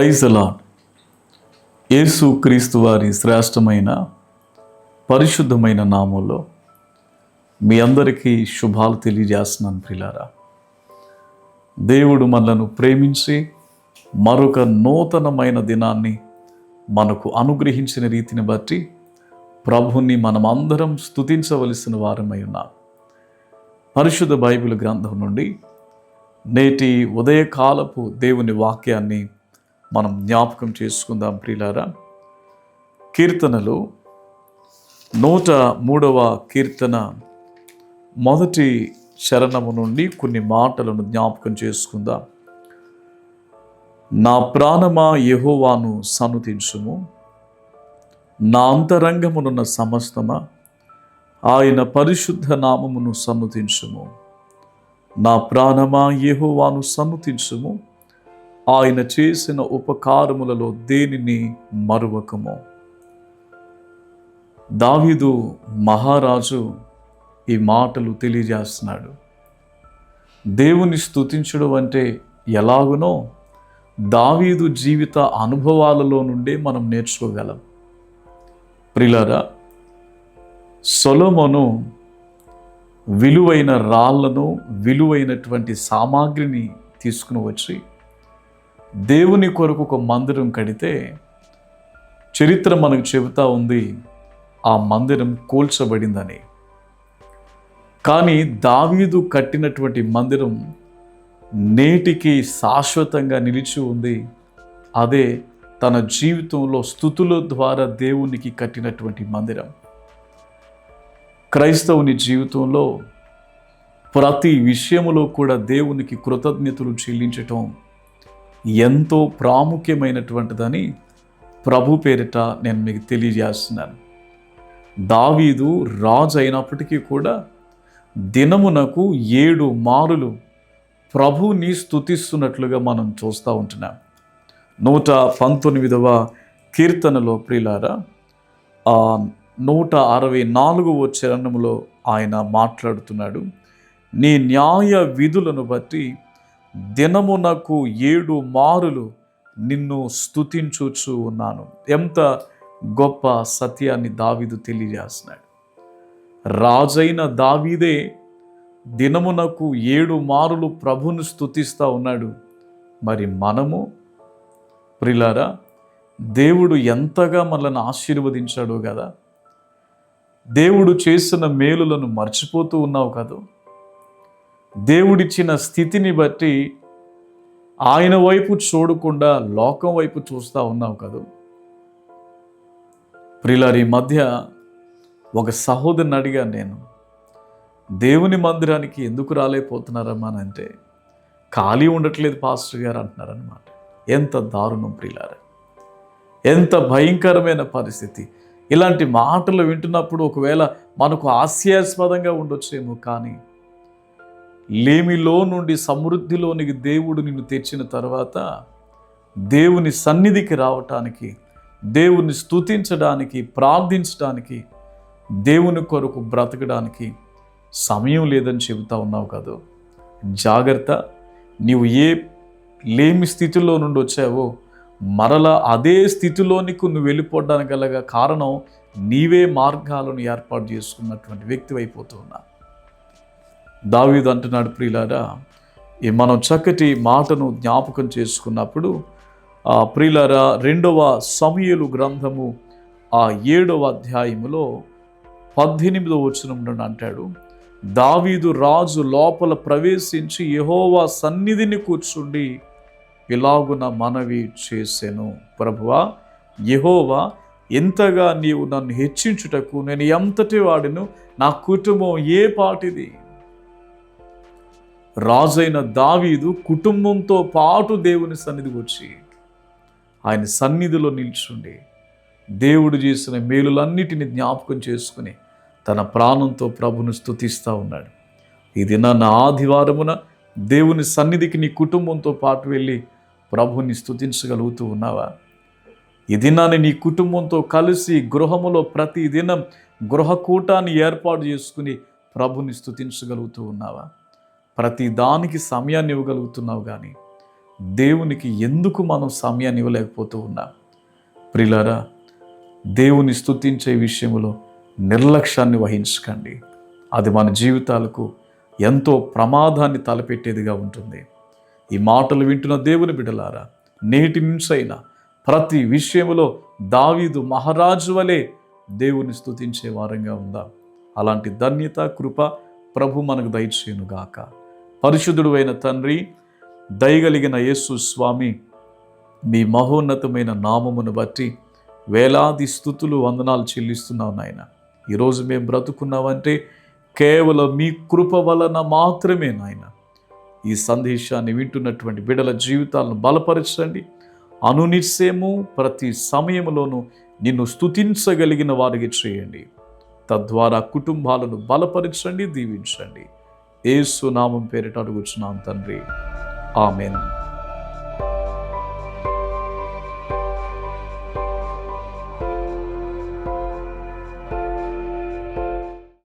Praise అలాడ్ యేసు క్రీస్తు వారి శ్రేష్టమైన పరిశుద్ధమైన నామంలో మీ అందరికీ శుభాలు తెలియజేస్తున్నాను ప్రిలారా. దేవుడు మనలను ప్రేమించి మరొక నూతనమైన దినాన్ని మనకు అనుగ్రహించిన రీతిని బట్టి ప్రభుని మనం అందరం స్తుతించవలసిన వారమై ఉన్నాం. పరిశుద్ధ బైబిల్ గ్రంథం నుండి నేటి ఉదయకాలపు దేవుని వాక్యాన్ని మనం జ్ఞాపకం చేసుకుందాం ప్రియులారా. కీర్తనలు నూట మూడవ కీర్తన మొదటి చరణము నుండి కొన్ని మాటలను జ్ఞాపకం చేసుకుందాం. నా ప్రాణమా యహోవాను సనుతించుము. నా అంతరంగమునున్న సమస్తమా ఆయన పరిశుద్ధ నామమును సన్నుతించుము నా ప్రాణమా యహోవాను సన్నుతించుము ఆయన చేసిన ఉపకారములలో దేనిని మరువకము? దావీదు మహారాజు ఈ మాటలు తెలియజేస్తున్నాడు. దేవుని స్తుతించడం అంటే ఎలాగునో దావీదు జీవిత అనుభవాలలో నుండే మనం నేర్చుకోగలం. ప్రిలరా సొలొమోను విలువైన రాళ్ళను విలువైనటువంటి సామాగ్రిని తీసుకుని వచ్చి దేవుని కొరకు ఒక మందిరం కడితే చరిత్ర మనకు చెబుతా ఉంది ఆ మందిరం కూల్చబడిందని. కానీ దావీదు కట్టినటువంటి మందిరం నేటికి శాశ్వతంగా నిలిచి ఉంది. అదే తన జీవితంలో స్థుతుల ద్వారా దేవునికి కట్టినటువంటి మందిరం. క్రైస్తవుని జీవితంలో ప్రతి విషయంలో కూడా దేవునికి కృతజ్ఞతలు చెల్లించటం ఎంతో ప్రాముఖ్యమైనటువంటిదని ప్రభు పేరిట నేను మీకు తెలియజేస్తున్నాను. దావీదు రాజు అయినప్పటికీ కూడా దినమునకు ఏడు మారులు ప్రభుని స్తుతిస్తున్నట్లుగా మనం చూస్తూ ఉంటున్నాం. నూట పంతొమ్మిదవ కీర్తనలో ప్రియులారా నూట అరవై నాలుగవ చరణంలో ఆయన మాట్లాడుతున్నాడు నీ న్యాయ విధులను బట్టి దినమునకు ఏడు మారులు నిన్ను స్థుతించుచు ఉన్నాను. ఎంత గొప్ప సత్యాన్ని దావీదు తెలియజేస్తున్నాడు. రాజైన దావీదే దినమునకు ఏడు మారులు ప్రభును స్తుతిస్తూ ఉన్నాడు. మరి మనము ప్రిలారా దేవుడు ఎంతగా మనల్ని ఆశీర్వదించాడో కదా. దేవుడు చేసిన మేలులను మర్చిపోతూ ఉన్నావు కదా. దేవుడిచ్చిన స్థితిని బట్టి ఆయన వైపు చూడకుండా లోకం వైపు చూస్తూ ఉన్నావు కదా? ప్రిలారి మధ్య ఒక సహోదరుని అడిగాను నేను దేవుని మందిరానికి ఎందుకు రాలేకపోతున్నారమ్మా అని అంటే ఖాళీ ఉండట్లేదు పాస్టర్ గారు అంటున్నారనమాట ఎంత దారుణం ప్రిలార! ఎంత భయంకరమైన పరిస్థితి. ఇలాంటి మాటలు వింటున్నప్పుడు ఒకవేళ మనకు హాస్యాస్పదంగా ఉండొచ్చేమో కానీ లేమిలో నుండి సమృద్ధిలోనికి దేవుడు నిన్ను తెచ్చిన తర్వాత దేవుని సన్నిధికి రావటానికి దేవుని స్తుతించడానికి ప్రార్థించడానికి దేవుని కొరకు బ్రతకడానికి సమయం లేదని చెబుతా ఉన్నావు కాదు. జాగ్రత్త నీవు ఏ లేమి స్థితిలో నుండి వచ్చావో మరలా అదే స్థితిలోనికి నువ్వు వెళ్ళిపోవడానికి గలగా కారణం నీవే మార్గాలను ఏర్పాటు చేసుకున్నటువంటి వ్యక్తి అయిపోతూ ఉన్నా దావీదు అంటున్నాడు ప్రియులారా ఈ మనం చక్కటి మాటను జ్ఞాపకం చేసుకున్నప్పుడు ఆ ప్రియులారా రెండవ సమయలు గ్రంథము ఆ ఏడవ అధ్యాయములో పద్దెనిమిదవ వచనం అంటాడు దావీదు రాజు లోపల ప్రవేశించి యహోవా సన్నిధిని కూర్చుండి ఇలాగున మనవి చేశాను ప్రభువా యహోవా ఎంతగా నీవు నన్ను హెచ్చించుటకు నేను ఎంతటి వాడిను నా కుటుంబం ఏ పాటిది? రాజైన దావీదు కుటుంబంతో పాటు దేవుని సన్నిధికి వచ్చి ఆయన సన్నిధిలో నిల్చుండి దేవుడు చేసిన మేలులన్నిటిని జ్ఞాపకం చేసుకుని తన ప్రాణంతో ప్రభును స్థుతిస్తూ ఉన్నాడు. ఇది నా ఆదివారమున దేవుని సన్నిధికి నీ కుటుంబంతో పాటు వెళ్ళి ప్రభుని స్థుతించగలుగుతూ ఉన్నావా? ఈ దినాన్ని నీ కుటుంబంతో కలిసి గృహములో ప్రతి దినం గృహకూటాన్ని ఏర్పాటు చేసుకుని ప్రభుని స్థుతించగలుగుతూ ఉన్నావా? ప్రతి దానికి సమయాన్ని ఇవ్వగలుగుతున్నావు కానీ దేవునికి ఎందుకు మనం సమయాన్ని ఇవ్వలేకపోతూ ఉన్నాం? ప్రిలారా దేవుని స్థుతించే విషయంలో నిర్లక్ష్యాన్ని వహించకండి. అది మన జీవితాలకు ఎంతో ప్రమాదాన్ని తలపెట్టేదిగా ఉంటుంది. ఈ మాటలు వింటున్న దేవుని బిడలారా నేటి నుంచైనా ప్రతి విషయంలో దావీదు మహారాజు వలె దేవుని స్థుతించే వారంగా ఉందా. అలాంటి ధన్యత కృప ప్రభు మనకు దయచేయునుగాక. పరిశుద్ధుడు అయిన తండ్రి దయగలిగిన యేసు స్వామి మీ మహోన్నతమైన నామమును బట్టి వేలాది స్థుతులు వందనాలు చెల్లిస్తున్నావు నాయన. ఈరోజు మేము బ్రతుకున్నామంటే కేవలం మీ కృప వలన మాత్రమే నాయన. ఈ సందేశాన్ని వింటున్నటువంటి బిడల జీవితాలను బలపరచండి. అనునిశ్చయము ప్రతి సమయంలోనూ నిన్ను స్థుతించగలిగిన వారికి చేయండి. తద్వారా కుటుంబాలను బలపరచండి దీవించండి. ఏసు నామం పేరిట అడుగుచున్నాం తండ్రి. ఆమెను.